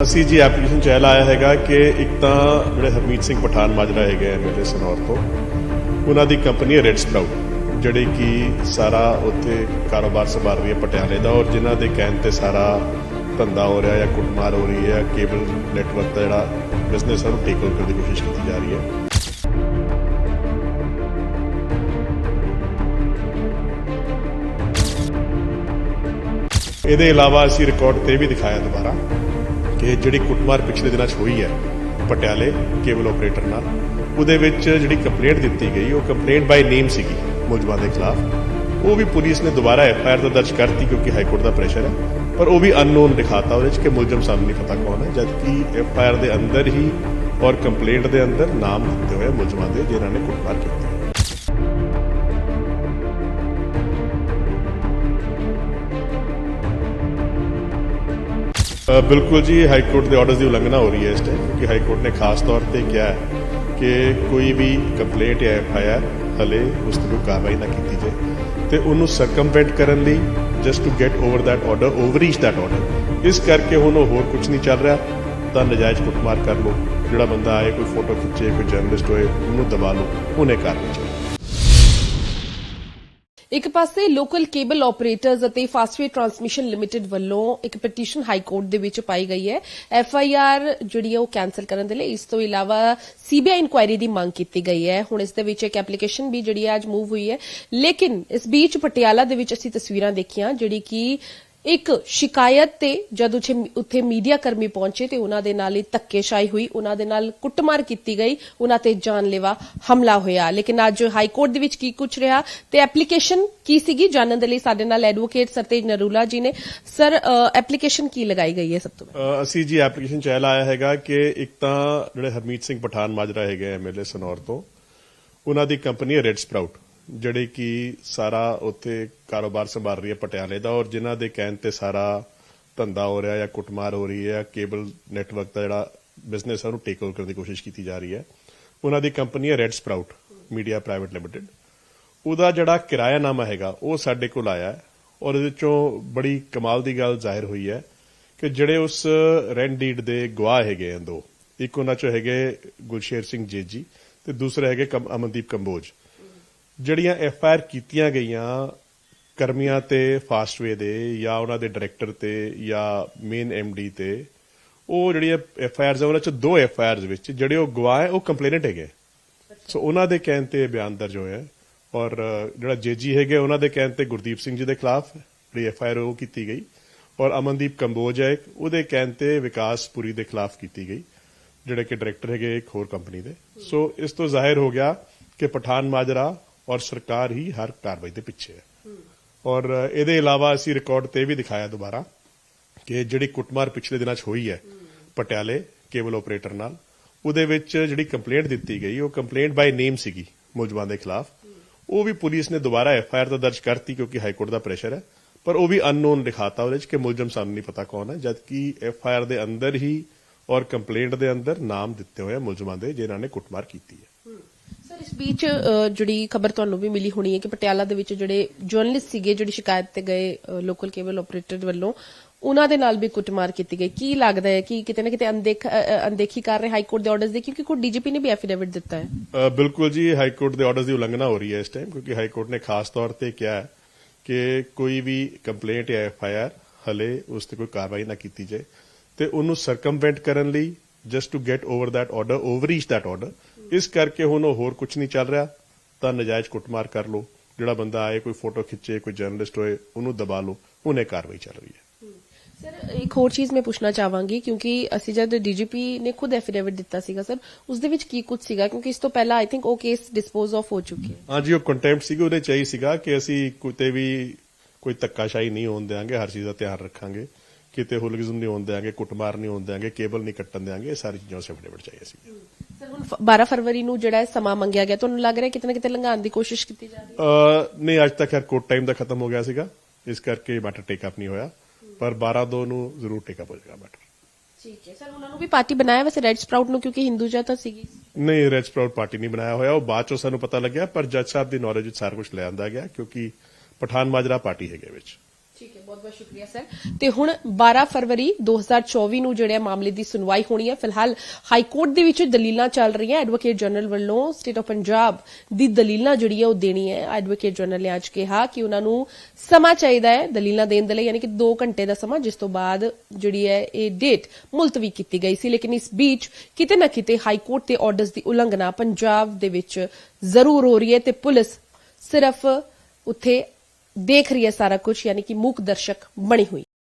ਅਸੀਂ ਜੀ ਐਪਲੀਕੇਸ਼ਨ ਚ ਇਹ ਲਾਇਆ ਹੈਗਾ ਕਿ ਇੱਕ ਤਾਂ ਜਿਹੜੇ ਹਰਮੀਤ ਸਿੰਘ ਪਠਾਨ ਮਾਜਰਾ ਹੈਗੇ ਐਮਐਲਏ ਸਨੌਰ ਤੋਂ, ਉਹਨਾਂ ਦੀ ਕੰਪਨੀ ਹੈ ਰੈਡ ਸਪਰਾਊਟ ਜਿਹੜੀ ਕਿ ਸਾਰਾ ਉੱਥੇ ਕਾਰੋਬਾਰ ਸੰਭਾਲ ਰਹੀ ਹੈ ਪਟਿਆਲੇ ਦਾ ਔਰ ਜਿਨ੍ਹਾਂ ਦੇ ਕਹਿਣ ਤੇ ਸਾਰਾ ਧੰਦਾ ਹੋ ਰਿਹਾ ਜਾਂ ਕੁੱਟਮਾਰ ਹੋ ਰਹੀ ਹੈ ਕੇਬਲ ਨੈਟਵਰਕ ਦਾ ਜਿਹੜਾ ਬਿਜ਼ਨਸ ਹੈ ਉਹ ਟੇਕ ਓਵਰ ਕਰਨ ਦੀ ਕੋਸ਼ਿਸ਼ ਕੀਤੀ ਜਾ ਰਹੀ ਹੈ। ਇਹਦੇ ਇਲਾਵਾ ਅਸੀਂ ਰਿਕਾਰਡ ਤੇ ਵੀ ਦਿਖਾਇਆ ਦੁਬਾਰਾ। ਕਿ ਜਿਹੜੀ ਕੁੱਟਮਾਰ ਪਿਛਲੇ ਦਿਨਾਂ 'ਚ ਹੋਈ ਹੈ, ਪਟਿਆਲੇ ਕੇਬਲ ਆਪਰੇਟਰ ਨਾਲ, ਉਹਦੇ ਵਿੱਚ ਜਿਹੜੀ ਕੰਪਲੇਂਟ ਦਿੱਤੀ ਗਈ, ਉਹ ਕੰਪਲੇਂਟ ਬਾਈ ਨੇਮ ਸੀਗੀ ਮੁਲਜ਼ਮਾਂ ਦੇ ਖਿਲਾਫ। ਉਹ ਵੀ ਪੁਲਿਸ ਨੇ ਦੁਬਾਰਾ ਐਫ ਆਈ ਆਰ ਦਾ ਦਰਜ ਕਰਤੀ ਕਿਉਂਕਿ ਹਾਈ ਕੋਰਟ ਦਾ ਪ੍ਰੈਸ਼ਰ ਹੈ, ਪਰ ਉਹ ਵੀ ਅਨਨੋਨ ਦਿਖਾਤਾ ਉਹਦੇ 'ਚ ਕਿ ਮੁਲਜ਼ਮ ਸਾਨੂੰ ਨਹੀਂ ਪਤਾ ਕੌਣ ਹੈ, ਜਦਕਿ ਐਫ ਆਈ ਆਰ ਦੇ ਅੰਦਰ ਹੀ ਔਰ ਕੰਪਲੇਂਟ ਦੇ ਅੰਦਰ ਨਾਮ ਦਿੱਤੇ ਹੋਏ ਮੁਲਜ਼ਮਾਂ ਦੇ ਜਿਨ੍ਹਾਂ ਨੇ ਕੁੱਟਮਾਰ ਕੀਤੀ ਬਿਲਕੁਲ ਜੀ, ਹਾਈ ਕੋਰਟ ਦੇ ਆਰਡਰਸ ਦੀ ਉਲੰਘਣਾ ਹੋ ਰਹੀ ਹੈ ਇਸ ਟਾਈਮ ਕਿਉਂਕਿ ਹਾਈ ਕੋਰਟ ਨੇ ਖਾਸ ਤੌਰ ਤੇ ਕਿਹਾ ਹੈ ਕਿ ਕੋਈ ਵੀ ਕੰਪਲੇਂਟ ਜਾਂ ਐਫ ਹਲੇ ਉਸ ਤੇ ਕੋਈ ਕਾਰਵਾਈ ਨਾ ਕੀਤੀ ਜਾਏ ਤੇ ਉਹਨੂੰ ਸਰਕਮਵੈਂਟ ਕਰਨ ਲਈ just to get over that order overreach that order ਇਸ ਕਰਕੇ ਹੁਣ ਉਹ ਹੋਰ ਕੁਝ ਨਹੀਂ ਚੱਲ ਰਿਹਾ, ਤਾਂ ਨਜਾਇਜ਼ ਕੁੱਟਮਾਰ ਕਰ ਲਓ। ਜਿਹੜਾ ਬੰਦਾ ਆਏ, ਕੋਈ ਫੋਟੋ ਖਿੱਚੇ, ਕੋਈ ਜਰਨਲਿਸਟ ਹੋਏ, ਉਹਨੂੰ ਦਬਾ ਲਓ, ਉਹਨੇ ਕਾਰਵਾਈ ਚਾਹੀਦੀ ਇੱਕ ਪਾਸੇ ਲੋਕਲ ਕੇਬਲ ਆਪਰੇਟਰਸ ਅਤੇ ਫਾਸਟਵੇ ਟਰਾਂਸਮਿਸ਼ਨ ਲਿਮਟਿਡ ਵੱਲੋਂ ਇੱਕ ਪਟੀਸ਼ਨ ਹਾਈ ਕੋਰਟ ਦੇ ਵਿੱਚ ਪਾਈ ਗਈ ਹੈ। ਐਫ ਆਈ ਆਰ ਜਿਹੜੀ ਹੈ ਉਹ ਕੈਨਸਲ ਕਰਨ ਦੇ ਲਈ ਇਸ ਤੋਂ ਇਲਾਵਾ ਸੀਬੀਆਈ ਇਨਕੁਆਇਰੀ ਦੀ ਮੰਗ ਕੀਤੀ ਗਈ ਹੈ। ਹੁਣ ਇਸ ਦੇ ਵਿੱਚ ਇੱਕ ਐਪਲੀਕੇਸ਼ਨ ਵੀ ਜਿਹੜੀ ਹੈ ਅੱਜ ਮੂਵ ਹੋਈ ਹੈ। ਲੇਕਿਨ ਇਸ ਬੀਚ ਪਟਿਆਲਾ ਦੇ ਵਿੱਚ ਅਸੀਂ ਤਸਵੀਰਾਂ ਦੇਖੀਆਂ ਜਿਹੜੀ ਕਿ ਇੱਕ ਸ਼ਿਕਾਇਤ ਤੇ ਜਦ ਉੱਥੇ ਮੀਡੀਆ ਕਰਮੀ ਪਹੁੰਚੇ ਤੇ ਉਹਨਾਂ ਦੇ ਨਾਲ ਹੀ ਧੱਕੇਸ਼ਾਹੀ ਹੋਈ, ਉਹਨਾਂ ਦੇ ਨਾਲ ਕੁੱਟਮਾਰ ਕੀਤੀ ਗਈ, ਉਹਨਾਂ ਤੇ ਜਾਨਲੇਵਾ ਹਮਲਾ ਹੋਇਆ। ਲੇਕਿਨ ਅੱਜ ਹਾਈ ਕੋਰਟ ਦੇ ਵਿੱਚ ਕੀ ਕੁਝ ਰਿਹਾ ਤੇ ਐਪਲੀਕੇਸ਼ਨ ਕੀ ਸੀਗੀ? ਜਾਣਨ ਦੇ ਲਈ ਸਾਡੇ ਨਾਲ ਐਡਵੋਕੇਟ ਸਰਤੇਜ ਨਰੂਲਾ ਜੀ ਨੇ। ਸਰ ਐਪਲੀਕੇਸ਼ਨ ਕੀ ਲਗਾਈ ਗਈ ਹੈ ਸਭ ਤੋਂ ਪਹਿਲਾਂ? ਅਸੀਂ ਜੀ ਐਪਲੀਕੇਸ਼ਨ ਚ ਇਹ ਲਾਇਆ ਹੈਗਾ ਕਿ ਇੱਕ ਤਾਂ ਜਿਹੜੇ ਹਰਮੀਤ ਸਿੰਘ ਪਠਾਨ ਮਾਜਰਾ ਹੈਗੇ ਐਮਐਲਏ ਸਨੌਰ ਤੋਂ, ਉਹਨਾਂ ਦੀ ਕੰਪਨੀ ਹੈ ਰੈਡ ਸਪਰਾਊਟ ਜਿਹੜੇ ਕਿ ਸਾਰਾ ਉੱਥੇ ਕਾਰੋਬਾਰ ਸੰਭਾਲ ਰਹੀ ਹੈ ਪਟਿਆਲੇ ਦਾ ਔਰ ਜਿਨ੍ਹਾਂ ਦੇ ਕਹਿਣ ਤੇ ਸਾਰਾ ਧੰਦਾ ਹੋ ਰਿਹਾ ਜਾਂ ਕੁੱਟਮਾਰ ਹੋ ਰਹੀ ਹੈ ਕੇਬਲ ਨੈਟਵਰਕ ਦਾ ਜਿਹੜਾ ਬਿਜ਼ਨਸ ਹੈ ਉਹਨੂੰ ਟੇਕ ਓਵਰ ਕਰਨ ਦੀ ਕੋਸ਼ਿਸ਼ ਕੀਤੀ ਜਾ ਰਹੀ ਹੈ। ਉਹਨਾਂ ਦੀ ਕੰਪਨੀ ਹੈ red sprout media private limited ਉਹਦਾ ਜਿਹੜਾ ਕਿਰਾਇਆਨਾਮਾ ਹੈਗਾ, ਉਹ ਸਾਡੇ ਕੋਲ ਆਇਆ ਔਰ ਇਹਦੇ ਚੋਂ ਬੜੀ ਕਮਾਲ ਦੀ ਗੱਲ ਜ਼ਾਹਿਰ ਹੋਈ ਹੈ ਕਿ ਜਿਹੜੇ ਉਸ ਰੈਂਟ ਡੀਡ ਦੇ ਗਵਾਹ ਹੈਗੇ ਆ ਦੋ, ਇੱਕ ਉਹਨਾਂ ਚੋਂ ਹੈਗੇ ਗੁਲਸ਼ੇਰ ਸਿੰਘ ਜੇਜੀ ਤੇ ਦੂਸਰੇ ਹੈਗੇ ਕਮ- ਅਮਨਦੀਪ ਕੰਬੋਜ। ਜਿਹੜੀਆਂ ਐਫ ਆਰ ਕੀਤੀਆਂ ਗਈਆਂ ਕਰਮੀਆਂ ਤੇ ਫਾਸਟਵੇ ਦੇ ਜਾਂ ਉਹਨਾਂ ਦੇ ਡਾਇਰੈਕਟਰ ਤੇ ਜਾਂ ਮੇਨ ਡੀ ਤੇ ਉਹ ਜਿਹੜੀਆਂ ਐਫ ਆਰਸ ਉਹਨਾਂ ਚ ਦੋ ਐਫ ਆਰਸ ਵਿੱਚ ਜਿਹੜੇ ਉਹ ਗਵਾਹ ਹੈ ਉਹ ਕੰਪਲੇਨਟ ਹੈਗੇ ਸੋ ਉਹਨਾਂ ਦੇ ਕਹਿਣ ਤੇ ਬਿਆਨ ਦਰਜ ਹੋਇਆ ਔਰ ਜਿਹੜਾ ਜੇਜੀ ਹੈਗੇ ਉਹਨਾਂ ਦੇ ਕਹਿਣ ਤੇ ਗੁਰਦੀਪ ਸਿੰਘ ਜੀ ਦੇ ਖਿਲਾਫ ਜਿਹੜੀ ਐਫ ਆਰ ਉਹ ਕੀਤੀ ਗਈ ਔਰ ਅਮਨਦੀਪ ਕੰਬੋਜ ਹੈ ਉਹਦੇ ਕਹਿਣ ਤੇ ਵਿਕਾਸ ਪੁਰੀ ਦੇ ਖਿਲਾਫ ਕੀਤੀ ਗਈ ਜਿਹੜੇ ਕਿ ਡਾਇਰੈਕਟਰ ਹੈਗੇ ਇੱਕ ਹੋਰ ਕੰਪਨੀ ਦੇ। ਸੋ ਇਸ ਤੋਂ ਜ਼ਾਹਿਰ ਹੋ ਗਿਆ ਕਿ ਪਠਾਨ ਮਾਜਰਾ ਔਰ ਸਰਕਾਰ ਹੀ ਹਰ ਕਾਰਵਾਈ ਦੇ ਪਿੱਛੇ ਹੈ। ਔਰ ਇਹਦੇ ਇਲਾਵਾ ਅਸੀਂ ਰਿਕਾਰਡ ਤੇ ਵੀ ਦਿਖਾਇਆ ਦੁਬਾਰਾ ਕਿ ਜਿਹੜੀ ਕੁੱਟਮਾਰ ਪਿਛਲੇ ਦਿਨਾਂ 'ਚ ਹੋਈ ਹੈ, ਪਟਿਆਲੇ ਕੇਬਲ ਆਪਰੇਟਰ ਨਾਲ, ਉਹਦੇ ਵਿੱਚ ਜਿਹੜੀ ਕੰਪਲੇਂਟ ਦਿੱਤੀ ਗਈ, ਉਹ ਕੰਪਲੇਂਟ ਬਾਈ ਨੇਮ ਸੀਗੀ ਮੁਲਜ਼ਮਾਂ ਦੇ ਖਿਲਾਫ। ਉਹ ਵੀ ਪੁਲਿਸ ਨੇ ਦੁਬਾਰਾ ਐਫ ਆਈ ਆਰ ਦਾ ਦਰਜ ਕਰਤੀ ਕਿਉਂਕਿ ਹਾਈ ਕੋਰਟ ਦਾ ਪ੍ਰੈਸ਼ਰ ਹੈ, ਪਰ ਉਹ ਵੀ ਅਨਨੋਨ ਦਿਖਾਤਾ ਉਹਦੇ 'ਚ ਕਿ ਮੁਲਜ਼ਮ ਸਾਨੂੰ ਨਹੀਂ ਪਤਾ ਕੌਣ ਹੈ, ਜਦਕਿ ਐਫ ਆਈ ਆਰ ਦੇ ਅੰਦਰ ਹੀ ਔਰ ਕੰਪਲੇਂਟ ਦੇ ਅੰਦਰ ਨਾਮ ਦਿੱਤੇ ਹੋਏ ਮੁਲਜ਼ਮਾਂ ਦੇ ਜਿਨ੍ਹਾਂ ਨੇ ਕੁੱਟਮਾਰ ਕੀਤੀ ਹੈ। ਇਸ ਵਿੱਚ ਜਿਹੜੀ ਖਬਰ ਤੁਹਾਨੂੰ ਵੀ ਮਿਲੀ ਹੋਣੀ ਹੈ ਕਿ ਪਟਿਆਲਾ ਦੇ ਵਿੱਚ ਜਿਹੜੇ ਜਰਨਲਿਸਟ ਸੀਗੇ, ਜਿਹੜੀ ਸ਼ਿਕਾਇਤ ਤੇ ਗਏ ਲੋਕਲ ਕੇਬਲ ਆਪਰੇਟਰ ਵੱਲੋਂ, ਉਹਨਾਂ ਦੇ ਨਾਲ ਵੀ ਕੁੱਟਮਾਰ ਕੀਤੀ ਗਈ। ਕੀ ਲੱਗਦਾ ਹੈ ਕਿ ਕਿਤੇ ਨਾ ਕਿਤੇ ਅਣਦੇਖ ਕਰ ਰਹੇ ਹਾਈ ਕੋਰਟ ਦੇ ਆਰਡਰਸ ਦੀ? ਕਿਉਂਕਿ ਕੋਈ ਡੀਜੀਪੀ ਨੇ ਵੀ ਐਫੀਡੇਵਿਟ ਦਿੱਤਾ ਹੈ। ਬਿਲਕੁਲ ਜੀ ਹਾਈ ਕੋਰਟ ਦੇ ਆਰਡਰਸ ਦੀ ਉਲੰਘਣਾ ਹੋ ਰਹੀ ਹੈ ਇਸ ਟਾਈਮ ਕਿਉਂਕਿ ਹਾਈ ਕੋਰਟ ਨੇ ਖਾਸ ਤੌਰ ਤੇ ਕਿਹਾ ਕਿ ਕੋਈ ਵੀ ਕੰਪਲੇਂਟ ਜਾਂ ਐਫ ਹਲੇ ਉਸ ਤੇ ਕੋਈ ਕਾਰਵਾਈ ਨਾ ਕੀਤੀ ਜਾਏ ਤੇ ਉਹਨੂੰ ਸਰਕਮਵੈਂਟ ਕਰਨ ਲਈ just to get over that order overreach that order ਇਸ ਕਰਕੇ ਹੁਣ ਉਹ ਹੋਰ ਕੁਝ ਨਹੀਂ ਚੱਲ ਰਿਹਾ ਤਾਂ ਨਜਾਇਜ਼ ਕੁੱਟਮਾਰ ਕਰ ਲਓ। ਜਿਹੜਾ ਬੰਦਾ ਆਏ ਕੋਈ ਫੋਟੋ ਖਿੱਚੇ ਕੋਈ ਜਰਨਲਿਸਟ ਹੋਏ ਉਹਨੂੰ ਦਬਾ ਲਓ। ਉਹਨੇ ਕਾਰਵਾਈ ਚੱਲ ਰਹੀ ਹੈ। ਸਰ ਇੱਕ ਹੋਰ ਚੀਜ਼ ਮੈਂ ਪੁੱਛਣਾ ਚਾਹਾਂਗੀ ਕਿਉਂਕਿ ਅਸੀਂ ਜਦ ਡੀਜੀਪੀ ਨੇ ਖੁਦ ਐਫੀਡੇਵਿਟ ਦਿੱਤਾ ਸੀਗਾ ਸਰ ਉਸ ਦੇ ਵਿੱਚ ਕੀ ਕੁਝ ਸੀਗਾ? ਕਿਉਂਕਿ ਇਸ ਤੋਂ ਪਹਿਲਾਂ ਆਈ ਥਿੰਕ ਉਹ ਕੇਸ ਡਿਸਪੋਜ਼ ਆਫ ਹੋ ਚੁੱਕੇ ਹੈ। ਹਾਂਜੀ ਉਹ ਕੰਟੈਂਪਟ ਸੀਗੀ ਉਹਦੇ ਚਾਹੀ ਸੀਗਾ ਕਿ ਅਸੀਂ ਕਿਤੇ ਵੀ ਕੋਈ ਧੱਕਾਸ਼ਾਹੀ ਨਹੀਂ ਹੋਣ ਦੇਵਾਂਗੇ ਹਰ ਚੀਜ਼ ਦਾ ਧਿਆਨ ਰੱਖਾਂਗੇ। ਕਿਤੇ ਹੁਲਗਜ਼ਮ ਨਹੀਂ ਹੋਣ ਦੇਵਾਂਗੇ ਕੁੱਟਮਾਰ ਨਹੀਂ ਹੋਣ ਦੇਵਾਂਗੇ ਕੇਬਲ ਨਹੀਂ ਕੱਟਣ ਦੇਵਾਂਗੇ ਇਹ ਸਾਰੀ ਚੀਜ਼ਾਂ ਉਸ ਐਫੀਡੇਵਿਟ ਚਾਹੀਏ ਸੀ। ਸਰ ਹੁਣ ਫ- 12 ਫਰਵਰੀ ਨੂੰ ਜਿਹੜਾ ਸਮਾਂ ਮੰਗਿਆ ਗਿਆ ਤੁਹਾਨੂੰ ਲੱਗ ਰਿਹਾ ਕਿਤੇ ਨਾ ਕਿਤੇ ਲੰਘਾਉਣ ਦੀ ਕੋਸ਼ਿਸ਼ ਕੀਤੀ ਜਾ ਰਹੀ ਹੈ? ਅ ਨਹੀਂ ਅੱਜ ਤੱਕ ਯਾਰ ਕੋਰਟ ਟਾਈਮ ਦਾ ਖਤਮ ਹੋ ਗਿਆ ਸੀਗਾ। ਇਸ ਕਰਕੇ ਮੈਟਰ ਟੇਕ ਅਪ ਨਹੀਂ ਹੋਇਆ। ਪਰ 12 ਦੋ ਨੂੰ ਜ਼ਰੂਰ ਟੇਕ ਅਪ ਹੋ ਜਾਏਗਾ ਮੈਟਰ ਠੀਕ ਹੈ। ਸਰ ਉਹਨਾਂ ਨੂੰ ਵੀ ਪਾਰਟੀ ਬਣਾਇਆ ਵੈਸੇ ਰੈਡ ਸਪਰਾਊਟ ਨੂੰ ਕਿਉਂਕਿ ਹਿੰਦੂ ਜਾਂ ਤਾਂ ਸੀਗੀ? ਨਹੀਂ ਰੈਡ ਸਪਰਾਊਟ ਪਾਰਟੀ ਨਹੀਂ ਬਣਾਇਆ ਹੋਇਆ। ਉਹ ਬਾਅਦ ਚੋਂ ਸਾਨੂੰ ਪਤਾ ਲੱਗਿਆ ਪਰ ਜੱਜ ਸਾਹਿਬ ਦੀ ਨੌਲੇਜ ਵਿੱਚ ਸਾਰਾ ਕੁਝ ਲੈ ਆਂਦਾ ਗਿਆ ਕਿਉਂਕਿ ਪਠਾਨ ਮਾਜਰਾ ਪਾਰਟੀ ਹੈਗੇ ਵਿੱਚ। ਠੀਕ ਹੈ ਬਹੁਤ ਬਹੁਤ ਸ਼ੁਕਰੀਆ, ਸਰ। ਤੇ ਹੁਣ 12 ਫਰਵਰੀ 2024 ਨੂੰ ਜਿਹੜੇ ਮਾਮਲੇ ਦੀ ਸੁਣਵਾਈ ਹੋਣੀ ਹੈ। ਫਿਲਹਾਲ ਹਾਈ ਕੋਰਟ ਦੇ ਵਿੱਚ ਦਲੀਲਾਂ ਚੱਲ ਰਹੀਆਂ। ਐਡਵੋਕੇਟ ਜਨਰਲ ਵੱਲੋਂ ਸਟੇਟ ਆਫ ਪੰਜਾਬ ਦੀ ਦਲੀਲਾਂ ਜਿਹੜੀ ਹੈ ਉਹ ਦੇਣੀ ਹੈ। ਐਡਵੋਕੇਟ ਜਨਰਲ ਨੇ ਅੱਜ ਕਿਹਾ ਕਿ ਉਹਨਾਂ ਨੂੰ ਸਮਾਂ ਚਾਹੀਦਾ ਹੈ ਦਲੀਲਾਂ ਦੇਣ ਦੇ ਲਈ, ਯਾਨੀ ਕਿ 2 ਘੰਟੇ ਦਾ ਸਮਾਂ, ਜਿਸ ਤੋਂ ਬਾਅਦ ਜਿਹੜੀ ਹੈ ਇਹ ਡੇਟ ਮੁਲਤਵੀ ਕੀਤੀ ਗਈ ਸੀ। ਲੇਕਿਨ ਇਸ ਬੀਚ ਕਿਤੇ ਨਾ ਕਿਤੇ ਹਾਈ ਕੋਰਟ ਦੇ ਆਰਡਰਸ ਦੀ ਉਲੰਘਣਾ ਪੰਜਾਬ ਦੇ ਵਿੱਚ ਜ਼ਰੂਰ ਹੋ ਰਹੀ ਹੈ ਤੇ ਪੁਲਿਸ ਸਿਰਫ ਉੱਥੇ ਦੇਖ ਰਹੀ ਹੈ ਸਾਰਾ ਕੁਝ ਯਾਨੀ ਕਿ ਮੂਕ ਦਰਸ਼ਕ ਬਣੀ ਹੋਈ।